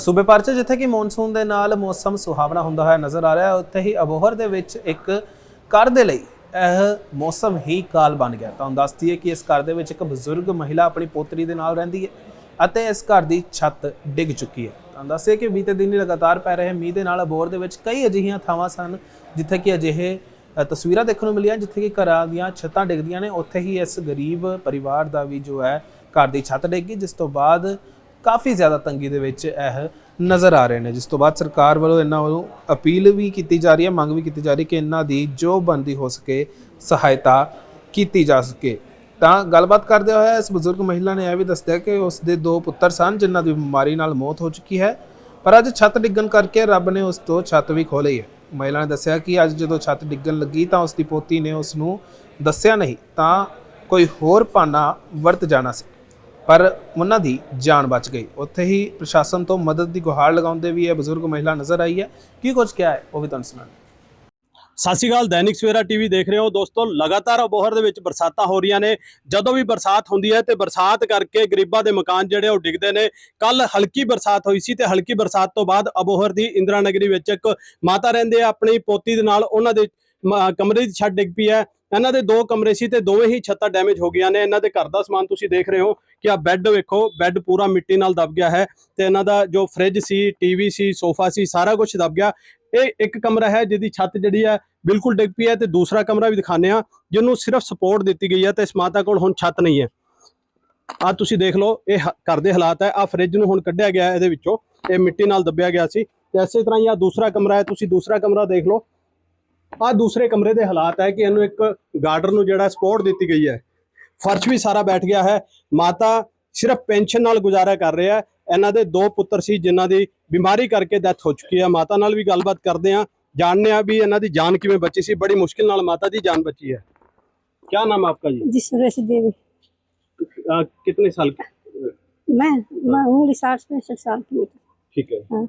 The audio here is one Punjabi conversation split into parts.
ਸੂਬੇ ਭਰ 'ਚ ਜਿੱਥੇ ਕਿ ਮੌਨਸੂਨ ਦੇ ਨਾਲ ਮੌਸਮ ਸੁਹਾਵਣਾ ਹੁੰਦਾ ਹੋਇਆ ਨਜ਼ਰ ਆ ਰਿਹਾ ਹੈ, ਉੱਥੇ ਹੀ ਅਬੋਹਰ ਦੇ ਵਿੱਚ ਇੱਕ ਘਰ ਦੇ ਲਈ ਇਹ ਮੌਸਮ ਹੀ ਕਾਲ ਬਣ ਗਿਆ। ਤਾਂ ਦੱਸਦੀ ਹੈ ਕਿ ਇਸ ਘਰ ਦੇ ਵਿੱਚ ਇੱਕ ਬਜ਼ੁਰਗ ਮਹਿਲਾ ਆਪਣੀ ਪੋਤਰੀ ਦੇ ਨਾਲ ਰਹਿੰਦੀ ਹੈ ਅਤੇ ਇਸ ਘਰ ਦੀ ਛੱਤ ਡਿੱਗ ਚੁੱਕੀ ਹੈ। ਤਾਂ ਦੱਸਿਆ ਕਿ ਬੀਤੇ ਹੀ ਲਗਾਤਾਰ ਪੈ ਰਹੇ ਮੀਂਹ ਦੇ ਨਾਲ ਅਬੋਹਰ ਦੇ ਵਿੱਚ ਕਈ ਅਜਿਹੀਆਂ ਥਾਵਾਂ ਸਨ, ਜਿੱਥੇ ਕਿ ਅਜਿਹੇ ਤਸਵੀਰਾਂ ਦੇਖਣ ਨੂੰ ਮਿਲੀਆਂ, ਜਿੱਥੇ ਕਿ ਘਰਾਂ ਦੀਆਂ ਛੱਤਾਂ ਡਿੱਗਦੀਆਂ ਨੇ। ਉੱਥੇ ਹੀ ਇਸ ਗਰੀਬ ਪਰਿਵਾਰ ਦਾ ਵੀ ਜੋ ਹੈ ਘਰ ਦੀ ਛੱਤ ਡਿੱਗੀ ਜਿਸ ਤੋਂ ਬਾਅਦ ਕਾਫੀ ਜ਼ਿਆਦਾ ਤੰਗੀ ਦੇ ਵਿੱਚ ਇਹ ਨਜ਼ਰ ਆ ਰਹੇ ਨੇ। ਜਿਸ ਤੋਂ ਬਾਅਦ ਸਰਕਾਰ ਵੱਲੋਂ ਇਹਨਾਂ ਵੱਲੋਂ ਅਪੀਲ ਵੀ ਕੀਤੀ ਜਾ ਰਹੀ ਹੈ, ਮੰਗ ਵੀ ਕੀਤੀ ਜਾ ਰਹੀ ਕਿ ਇਹਨਾਂ ਦੀ ਜੋ ਬੰਦੀ ਹੋ ਸਕੇ ਸਹਾਇਤਾ ਕੀਤੀ ਜਾ ਸਕੇ। ਤਾਂ ਗੱਲਬਾਤ ਕਰਦੇ ਹੋਏ ਇਸ ਬਜ਼ੁਰਗ ਮਹਿਲਾ ਨੇ ਇਹ ਵੀ ਦੱਸਿਆ ਕਿ ਉਸ ਦੇ ਦੋ ਪੁੱਤਰ ਸਨ, ਜਿਨ੍ਹਾਂ ਦੀ ਬਿਮਾਰੀ ਨਾਲ ਮੌਤ ਹੋ ਚੁੱਕੀ ਹੈ। ਪਰ ਅੱਜ ਛੱਤ ਡਿੱਗਣ ਕਰਕੇ ਰੱਬ ਨੇ ਉਸ ਤੋਂ ਛੱਤ ਵੀ ਖੋਹ ਲਈ ਹੈ। ਮਹਿਲਾ ਨੇ ਦੱਸਿਆ ਕਿ ਅੱਜ ਜਦੋਂ ਛੱਤ ਡਿੱਗਣ ਲੱਗੀ ਤਾਂ ਉਸ ਦੀ ਪੋਤੀ ਨੇ ਉਸ ਨੂੰ ਦੱਸਿਆ ਨਹੀਂ, ਤਾਂ ਕੋਈ ਹੋਰ ਭਾਨਾ ਵਰਤ ਜਾਣਾ ਸੀ। ਪਰ ਉਹਨਾਂ ਦੀ ਜਾਨ ਬਚ ਗਈ। ਉੱਥੇ ਹੀ ਪ੍ਰਸ਼ਾਸਨ ਤੋਂ ਮਦਦ ਦੀ ਗੁਹਾਰ ਲਗਾਉਂਦੇ ਵੀ ਇਹ ਬਜ਼ੁਰਗ ਮਹਿਲਾ ਨਜ਼ਰ ਆਈ ਹੈ। ਕੀ ਕੁਝ ਕਿਹਾ ਹੈ, ਉਹ ਵੀ ਤੁਹਾਨੂੰ ਸੁਣਾਉਂਦੇ ਸਤਿ ਸ਼੍ਰੀ ਅਕਾਲ, ਦੈਨਿਕ ਸਵੇਰਾ ਟੀਵੀ ਦੇਖ ਰਹੇ ਹੋ। ਦੋਸਤੋ, ਲਗਾਤਾਰ ਅਬੋਹਰ ਦੇ ਵਿੱਚ ਬਰਸਾਤਾਂ ਹੋ ਰਹੀਆਂ ਨੇ। ਜਦੋਂ ਵੀ ਬਰਸਾਤ ਹੁੰਦੀ ਹੈ ਤੇ ਬਰਸਾਤ ਕਰਕੇ ਗਰੀਬਾਂ ਦੇ ਮਕਾਨ ਜਿਹੜੇ ਉਹ ਡਿੱਗਦੇ ਨੇ। ਕੱਲ ਹਲਕੀ ਬਰਸਾਤ ਹੋਈ ਸੀ ਤੇ ਹਲਕੀ ਬਰਸਾਤ ਤੋਂ ਬਾਅਦ ਅਬੋਹਰ ਦੀ ਇੰਦਰਾ ਨਗਰੀ ਵਿੱਚ ਇੱਕ ਮਾਤਾ ਰਹਿੰਦੇ ਆ, ਆਪਣੀ ਪੋਤੀ ਦੇ ਨਾਲ ਉਹਨਾਂ ਦੇ ਕਮਰੇ ਦੀ ਛੱਤ ਡਿੱਗ ਪਈ ਹੈ। ਇਹਨਾਂ ਦੇ ਦੋ ਕਮਰੇ ਸੀ ਤੇ ਦੋਵੇਂ ਹੀ ਛੱਤਾਂ ਡੈਮੇਜ ਹੋ ਗਈਆਂ ਨੇ। ਇਹਨਾਂ ਦੇ ਘਰ ਦਾ ਸਮਾਨ ਤੁਸੀਂ ਦੇਖ ਰਹੇ ਹੋ। ਕਿ ਆ ਬੈੱਡ ਵੇਖੋ ਬੈੱਡ ਪੂਰਾ ਮਿੱਟੀ ਨਾਲ ਦਬ ਗਿਆ ਹੈ ਤੇ ਇਹਨਾਂ ਦਾ ਜੋ ਫ੍ਰਿਜ ਸੀ ਟੀਵੀ ਸੀ ਸੋਫਾ ਸੀ, ਸਾਰਾ ਕੁਝ ਦਬ ਗਿਆ। ਇਹ ਇੱਕ ਕਮਰਾ ਹੈ ਜਿਹਦੀ ਛੱਤ ਜਿਹੜੀ ਹੈ ਬਿਲਕੁਲ ਡਿੱਗ ਪਈ ਹੈ ਤੇ ਦੂਸਰਾ ਕਮਰਾ ਵੀ ਦਿਖਾਉਂਦੇ ਆ ਜਿਹਨੂੰ ਸਿਰਫ ਸਪੋਰਟ ਦਿੱਤੀ ਗਈ ਹੈ ਤੇ ਇਸ ਮਾਤਾ ਕੋਲ ਹੁਣ ਛੱਤ ਨਹੀਂ ਹੈ। ਆ ਤੁਸੀਂ ਦੇਖ ਲਓ, ਇਹ ਘਰ ਦੇ ਹਾਲਾਤ ਹੈ। ਆ ਫ੍ਰਿਜ ਨੂੰ ਹੁਣ ਕੱਢਿਆ ਗਿਆ ਇਹਦੇ ਵਿੱਚੋਂ, ਇਹ ਮਿੱਟੀ ਨਾਲ ਦੱਬਿਆ ਗਿਆ ਸੀ। ਤੇ ਇਸੇ ਤਰ੍ਹਾਂ ਹੀ ਆ ਦੂਸਰਾ ਕਮਰਾ ਹੈ, ਤੁਸੀਂ ਦੂਸਰਾ ਕਮਰਾ ਦੇਖ ਲਓ। ਆ ਦੂਸਰੇ ਕਮਰੇ ਦੇ ਹਾਲਾਤ ਹੈ ਕਿ ਇਹਨੂੰ ਇੱਕ ਗਾਰਡਰ ਨੂੰ ਜਿਹੜਾ ਸਪੋਰਟ ਦਿੱਤੀ ਗਈ ਹੈ। ਫਰਸ਼ ਵੀ ਸਾਰਾ ਬੈਠ ਗਿਆ ਹੈ ਮਾਤਾ ਸਿਰਫ ਪੈਨਸ਼ਨ ਨਾਲ ਗੁਜ਼ਾਰਾ ਕਰ ਰਿਹਾ ਹੈ ਇਹਨਾਂ ਦੇ ਦੋ ਪੁੱਤਰ ਸੀ ਜਿਨ੍ਹਾਂ ਦੀ ਬਿਮਾਰੀ ਕਰਕੇ ਡੈਥ ਹੋ ਚੁੱਕੀ ਹੈ ਮਾਤਾ ਨਾਲ ਵੀ ਗੱਲਬਾਤ ਕਰਦੇ ਆ ਜਾਣਦੇ ਆ ਵੀ ਇਹਨਾਂ ਦੀ ਜਾਨ ਕਿਵੇਂ ਬਚੀ ਸੀ ਬੜੀ ਮੁਸ਼ਕਿਲ ਨਾਲ ਮਾਤਾ ਦੀ ਜਾਨ ਬਚੀ है क्या नाम है आपका जी जी सुरेश देवी आ, कितने साल की मैं मैं हूँ साठ पैंसठ साल की बेटी ठीक है हाँ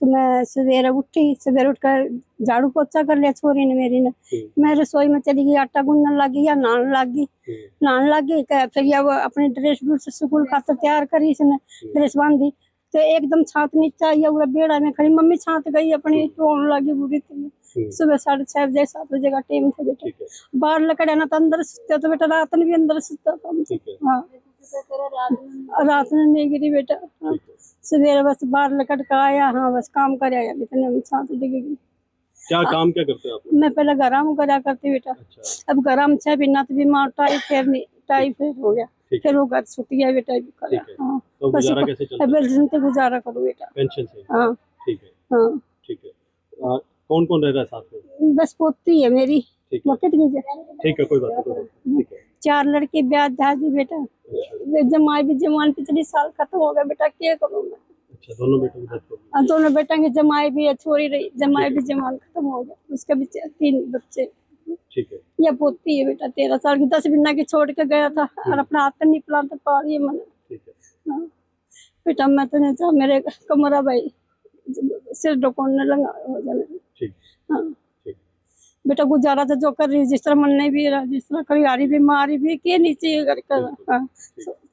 तो मैं सवेरे उठी सवेरे उठकर झाड़ू पोछा कर लिया छोरी ने मेरी ने हम्म, मैं रसोई में चली गई आटा गूंदन लगी या नान लग गई हम्म, नान लग गई क- फिर या वो अपनी ड्रेस ड्रेस स्कूल खातर तैयार करी इसने ड्रेस बांधी तो एकदम छात नीचे आई या बेड़ा में खड़ी मम्मी छात गई अपनी रोने लगी बुरी थी हम्म, सुबह साढ़े छह बजे सात बजे का टाइम था बेटा ठीक है बाहर लकड़े ना तो अंदर सुते तो बेटा रात में भी अंदर सुता था हम। ठीक है हाँ रात में नहीं गिरी बेटा हाँ। ठीक है सवेरे बस बाहर लकड़ का आया हाँ बस काम कर आया इतने में छात डिगेगी क्या काम क्या करते हैं आप? मैं पहले गरम करा करती बेटा। अच्छा। अब गरम छह बिना तो बीमार टाइफाइड नहीं टाइफाइड हो गया। फिर वो घर छुट गया बेटा हाँ। तो गुजारा कैसे चलता अब जिनसे गुजारा करो बेटा। पेंशन से? हाँ। ठीक है। हाँ। ठीक है। कौन कौन रह रहा है साथ में? बस पोती है मेरी। ठीक है। नहीं कोई बात नहीं, ठीक है। चार लड़के ब्याह दादी बेटा। वे जमाई भी जमान पिछले साल खत्म हो गया बेटा क्या करूँ मैं? अच्छा दोनों बेटों की डेथ हो गई। और दोनों बेटा की जमाई भी छोरी रही जमाई भी जमान खत्म हो गया उसका भी तीन बच्चे। ठीक है। या पोती है बेटा तेरह साल की। दस बिना के छोड़ के गया था और अपना हाथ नहीं पिला तो पा रही है मैंने। ठीक है। हाँ। बेटा मैं तो नहीं चाह मेरे कमरा भाई सिर डकोने लगा हो जाने ठीक। हाँ। बेटा गुजारा तो जो कर रही है, जिस तरह मन नहीं भी रहा जिस तरह करी आ रही बीमारी भी के नीचे ये कर कर हाँ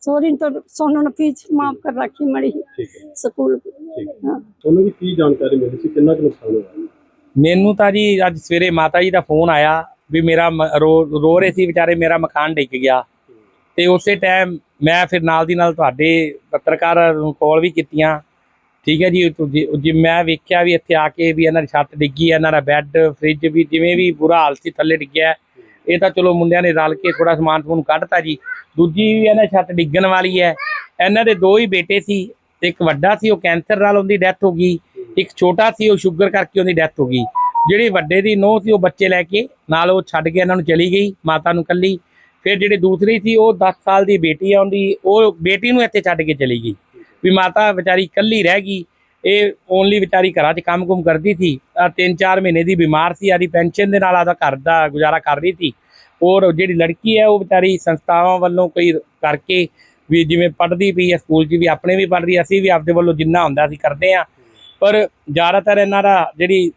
सॉरी तो सोनू ने फीस माफ कर रखी मड़ी ठीक है स्कूल की ठीक है हाँ ਉਹਨਾਂ ਦੀ ਕੀ ਜਾਣਕਾਰੀ ਮਿਲੀ ਸੀ ਕਿੰਨਾ ਕੁ ਨੁਕਸਾਨ ਹੋਇਆ ਮੈਨੂੰ ਤਾਂ ਜੀ ਅੱਜ ਸਵੇਰੇ ਮਾਤਾ ਜੀ ਦਾ ਫੋਨ ਆਇਆ ਵੀ ਮੇਰਾ ਮ- ਰੋ ਰੋ ਰਹੇ ਸੀ ਵਿਚਾਰੇ ਮੇਰਾ ਮਕਾਨ ਡਿੱਗ ਗਿਆ ਤੇ ਉਸੇ ਟਾਈਮ ਮੈਂ ਫਿਰ ਨਾਲ ਦੀ ਨਾਲ ਤੁਹਾਡੇ ਪੱਤਰਕਾਰ ਨੂੰ ਕਾਲ ਵੀ ਕੀਤੀਆਂ ਠੀਕ ਹੈ ਜੀ ਤੁ- ਜੀ ਜੀ ਮੈਂ ਵੇਖਿਆ ਵੀ ਇੱਥੇ ਆ ਕੇ ਵੀ ਇਹਨਾਂ ਦੀ ਛੱਤ ਡਿੱਗੀ ਹੈ, ਇਹਨਾਂ ਦਾ ਬੈੱਡ, ਫ੍ਰਿਜ ਵੀ ਜਿਵੇਂ ਵੀ ਬੁਰਾ ਹਾਲ ਸੀ, ਥੱਲੇ ਡਿੱਗਿਆ ਇਹ ਤਾਂ ਚਲੋ ਮੁੰਡਿਆਂ ਨੇ ਰਲ ਕੇ ਥੋੜਾ ਸਮਾਨ ਸਮੂਨ ਕੱਢਤਾ ਜੀ। ਦੂਜੀ ਵੀ ਇਹਨਾਂ ਦੀ ਛੱਤ ਡਿੱਗਣ ਵਾਲੀ ਹੈ। ਇਹਨਾਂ ਦੇ ਦੋ ਹੀ ਬੇਟੇ ਸੀ, ਇੱਕ ਵੱਡਾ ਸੀ, ਉਹ ਕੈਂਸਰ ਨਾਲ ਉਹਦੀ ਡੈਥ ਹੋ ਗਈ। ਇੱਕ ਛੋਟਾ ਸੀ, ਉਹ ਸ਼ੂਗਰ ਕਰਕੇ ਉਹਦੀ ਡੈਥ ਹੋ ਗਈ। ਜਿਹੜੀ ਵੱਡੇ ਦੀ ਨੋਹ ਸੀ, ਉਹ ਬੱਚੇ ਲੈ ਕੇ ਨਾਲ ਉਹ ਛੱਡ ਕੇ ਇਹਨਾਂ ਨੂੰ ਚਲੀ ਗਈ, ਮਾਤਾ ਨੂੰ ਕੱਲੀ ਫਿਰ ਜਿਹੜੀ ਦੂਸਰੀ ਸੀ, ਉਹ 10 ਸਾਲ ਦੀ ਬੇਟੀ ਆ ਉਹਦੀ, ਉਹ ਬੇਟੀ ਨੂੰ ਇੱਥੇ ਛੱਡ ਕੇ ਚਲੀ ਗਈ। ਵੀ ਮਾਤਾ ਵਿਚਾਰੀ ਇਕੱਲੀ ਰਹਿ ਗਈ, ਇਹ ਓਨਲੀ ਵਿਚਾਰੀ ਘਰਾਂ 'ਚ ਕੰਮ-ਕੁਮ ਕਰਦੀ ਸੀ ਤਿੰਨ ਚਾਰ ਮਹੀਨੇ ਦੀ ਬਿਮਾਰ ਸੀ, ਆਦੀ ਪੈਨਸ਼ਨ ਦੇ ਨਾਲ ਆਦਾ ਘਰ ਦਾ ਗੁਜ਼ਾਰਾ ਕਰ ਰਹੀ ਸੀ। ਔਰ ਜਿਹੜੀ ਲੜਕੀ ਹੈ, ਉਹ ਵਿਚਾਰੀ ਸੰਸਥਾਵਾਂ ਵੱਲੋਂ ਕੋਈ ਕਰਕੇ ਵੀ ਜਿਵੇਂ ਪੜ੍ਹਦੀ ਪਈ ਹੈ ਸਕੂਲ 'ਚ ਵੀ ਆਪਣੇ ਵੀ ਪੜ੍ਹ ਰਹੀ ਅਸੀਂ ਵੀ ਆਪਦੇ ਵੱਲੋਂ ਜਿੰਨਾ ਹੁੰਦਾ ਅਸੀਂ ਕਰਦੇ ਆ ਪਰ ਜ਼ਿਆਦਾਤਰ ਇਹਨਾਂ ਦਾ ਜਿਹੜੀ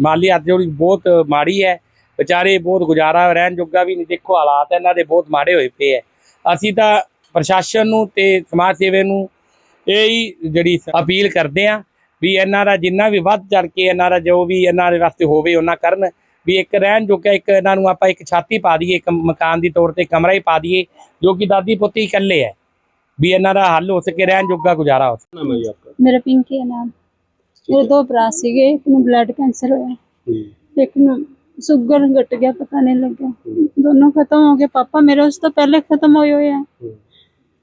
ਮਾਲੀ ਹੱਥ ਜੋੜੀ ਬਹੁਤ ਮਾੜੀ ਹੈ, ਵਿਚਾਰੇ ਬਹੁਤ ਗੁਜ਼ਾਰਾ ਰਹਿਣ ਜੋਗਾ ਵੀ ਨਹੀਂ, ਦੇਖੋ ਹਾਲਾਤ ਇਹਨਾਂ ਦੇ ਬਹੁਤ ਮਾੜੇ ਹੋਏ ਪਏ ਹੈ। ਅਸੀਂ ਤਾਂ ਪ੍ਰਸ਼ਾਸਨ ਨੂੰ ਤੇ ਸਮਾਜ ਸੇਵੇ ਨੂੰ ਇਹ ਹੀ ਜਿਹੜੀ ਅਪੀਲ ਕਰਦੇ ਆ ਵੀ ਇਹਨਾਂ ਦਾ ਜਿੰਨਾ ਵੀ ਵੱਧ ਚੜ ਕੇ ਇਹਨਾਂ ਦਾ ਜੋ ਵੀ ਇਹਨਾਂ ਦੇ ਵਾਸਤੇ ਹੋਵੇ ਉਹਨਾਂ ਕਰਨ ਵੀ ਇੱਕ ਰਹਿਣ ਜੋਗਾ ਇੱਕ ਇਹਨਾਂ ਨੂੰ ਆਪਾਂ ਇੱਕ ਛਾਤੀ ਪਾ ਦਈਏ ਇੱਕ ਮਕਾਨ ਦੀ ਤੌਰ ਤੇ ਕਮਰਾ ਹੀ ਪਾ ਦਈਏ ਜੋ ਕਿ ਦਾਦੀ ਪੁੱਤੀ ਇਕੱਲੇ ਹੈ ਵੀ ਇਹਨਾਂ ਦਾ ਹੱਲ ਹੋ ਸਕੇ ਰਹਿਣ ਜੋਗਾ ਗੁਜ਼ਾਰਾ ਹੋ ਸਕੇ। ਮੇਰਾ ਪਿੰਕੀ ਹੈ ਨਾਮ। ਮੇਰੇ ਦੋ ਭਰਾ ਸੀਗੇ ਇੱਕ ਨੂੰ ਬਲੱਡ ਕੈਂਸਰ ਹੋਇਆ ਇੱਕ ਨੂੰ ਸ਼ੂਗਰ ਘਟ ਗਿਆ ਪਤਾ ਨਹੀਂ ਲੱਗਿਆ। ਦੋਨੋਂ ਖਤਮ ਹੋ ਗਏ। ਪਾਪਾ ਮੇਰੇ ਉਸ ਤੋਂ ਪਹਿਲੇ ਖਤਮ ਹੋਏ ਹੋਏ ਆ।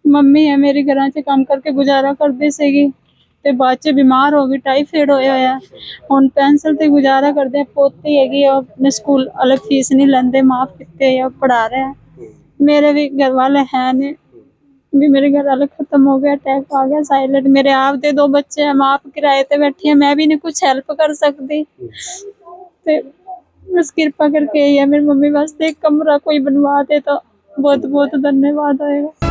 ਮੰਮੀ ਹੈ ਮੇਰੀ ਘਰਾਂ 'ਚ ਕੰਮ ਕਰਕੇ ਗੁਜ਼ਾਰਾ ਕਰਦੀ ਸੀਗੀ ਤੇ ਬਾਅਦ 'ਚ ਬਿਮਾਰ ਹੋ ਗਈ ਟਾਈਫਾਇਡ ਹੋਇਆ ਹੋਇਆ ਹੁਣ ਪੈਨਸਲ ਤੇ ਗੁਜ਼ਾਰਾ ਕਰਦੇ ਆ ਪੋਤੀ ਹੈਗੀ ਆ, ਉਹ ਆਪਣੇ ਸਕੂਲ ਅਲੱਗ ਫੀਸ ਨਹੀਂ ਲੈਂਦੇ ਮਾਫ ਕੀਤੇ ਆ ਪੜਾ ਰਿਹਾ ਮੇਰੇ ਵੀ ਘਰ ਵਾਲੇ ਹੈ ਨੇ ਵੀ ਮੇਰੇ ਘਰ ਵਾਲੇ ਖਤਮ ਹੋ ਗਿਆ ਅਟੈਕ ਆ ਗਿਆ ਸਾਇਲੈਂਟ ਮੇਰੇ ਆਪ ਦੇ ਦੋ ਬੱਚੇ हैं मैं आप किराए पे बैठी हूँ मैं भी नहीं कुछ हेल्प कर सकती ਤੇ बस कृपा करके यही है मेरी मम्मी वास्ते एक कमरा कोई बनवा दे तो बहुत बहुत धन्यवाद होएगा